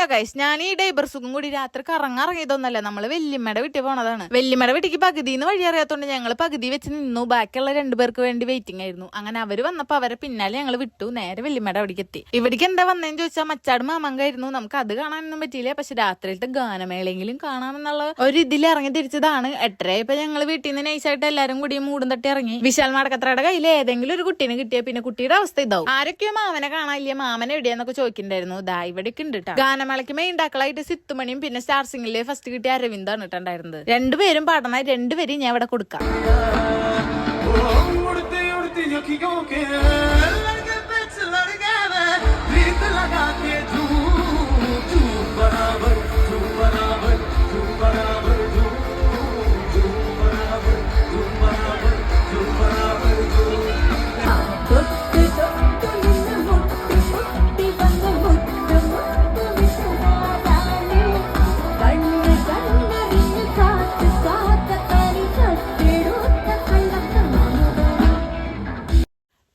Hello guys ഞാൻ ഈ ഡൈബർ സുഖം കൂടി രാത്രി കറങ്ങിറങ്ങിയതൊന്നല്ല. നമ്മൾ വെല്ലിമ്മയുടെ വീട്ടിൽ പോണതാണ്. വെല്ലിമ്മയുടെ വീട്ടിക്ക് പകുതിന്ന് വഴി അറിയാത്തോണ്ട് ഞങ്ങൾ പകുതി വെച്ച് നിന്നു. ബാക്കിയുള്ള രണ്ടുപേർക്ക് വേണ്ടി വെയിറ്റിംഗ് ആയിരുന്നു. അങ്ങനെ അവർ വന്നപ്പോ അവരെ പിന്നാലെ ഞങ്ങൾ വിട്ടു. നേരെ വെല്ലിമ്മയുടെ അവിടേക്ക് എത്തി. ഇവിടേക്ക് എന്താ വന്നതെന്ന് ചോദിച്ചാൽ മച്ചാട് മാമങ്കായിരുന്നു. നമുക്ക് അത് കാണാനൊന്നും പറ്റിയില്ല. പക്ഷെ രാത്രിയിലത്തെ ഗാനമേളയെങ്കിലും കാണാമെന്നുള്ള ഒരു ഇതിൽ ഇറങ്ങി തിരിച്ചതാണ്. എട്ടര ഇപ്പൊ ഞങ്ങൾ വീട്ടിൽ നിന്ന് നൈസായിട്ട് എല്ലാരും കൂടി മൂടും തട്ടി ഇറങ്ങി. വിശാൽ മാടക്കത്രയുടെ കയ്യിൽ ഏതെങ്കിലും ഒരു കുട്ടീനെ കിട്ടിയ പിന്നെ കുട്ടിയുടെ അവസ്ഥ ഇതാവും. ആരൊക്കെയോ മാമനെ കാണാനില്ല? മാമനെ എവിടെയാന്നൊക്കെ ചോദിക്കണ്ടായിരുന്നു. ദാ ഇവിടേക്ക് ഉണ്ട് കേട്ടോ ഗാനമേളയ്ക്ക് മെയിൻ ഉണ്ടാക്കളായിട്ട് സിത്തുമണിയും പിന്നെ സ്റ്റാർ സിംഗിലെ ഫസ്റ്റ് കിട്ടിയ അരവിന്ദാണ് ഇട്ടുണ്ടായിരുന്നത് രണ്ടുപേരും പാടണ രണ്ടുപേരും ഞാൻ ഇവിടെ കൊടുക്കാം.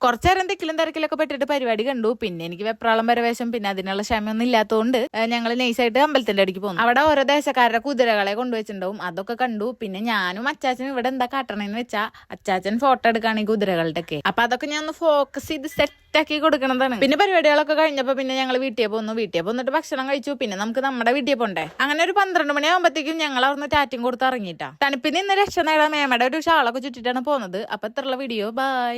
കുറച്ചേരം തിക്കിലും തിരക്കിലൊക്കെ പെട്ടിട്ട് പരിപാടി കണ്ടു. പിന്നെ എനിക്ക് വെപ്രാളം പരവേശം പിന്നെ അതിനുള്ള ക്ഷമയൊന്നും ഇല്ലാത്തതുകൊണ്ട് ഞങ്ങൾ നൈസായിട്ട് അമ്പലത്തിന്റെ അടിക്ക് പോകുന്നു അവിടെ ഓരോ ദേശക്കാരുടെ കുതിരകളെ കൊണ്ടുവച്ചിട്ടുണ്ടാവും. അതൊക്കെ കണ്ടു. പിന്നെ ഞാനും അച്ചാച്ചനും ഇവിടെ എന്താ കാട്ടണെന്ന് വെച്ചാ അച്ചാച്ചൻ ഫോട്ടോ എടുക്കാണ് ഈ കുതിരകളുടെ ഒക്കെ അപ്പൊ അതൊക്കെ ഞാൻ ഒന്ന് ഫോക്കസ് ചെയ്ത് സെറ്റ് ആക്കി കൊടുക്കണതാണ്. പിന്നെ പരിപാടികളൊക്കെ കഴിഞ്ഞപ്പോ പിന്നെ ഞങ്ങൾ വീട്ടിൽ പോന്നു. വീട്ടിൽ പോന്നിട്ട് ഭക്ഷണം കഴിച്ചു. പിന്നെ നമുക്ക് നമ്മുടെ വീട്ടിൽ പോണ്ടേ? അങ്ങനെ ഒരു പന്ത്രണ്ട് മണിയാകുമ്പോഴത്തേക്കും ഞങ്ങൾ അവിടുന്ന് ടാറ്റും കൊടുത്ത് ഇറങ്ങിയിട്ടാ. തണുപ്പിന് ഇന്ന് രക്ഷ നേടാൻ മേമയുടെ ഒരു ഷാളൊക്കെ ചുറ്റിട്ടാണ് പോകുന്നത് അപ്പൊ ഇത്രയുള്ള വീഡിയോ ബൈ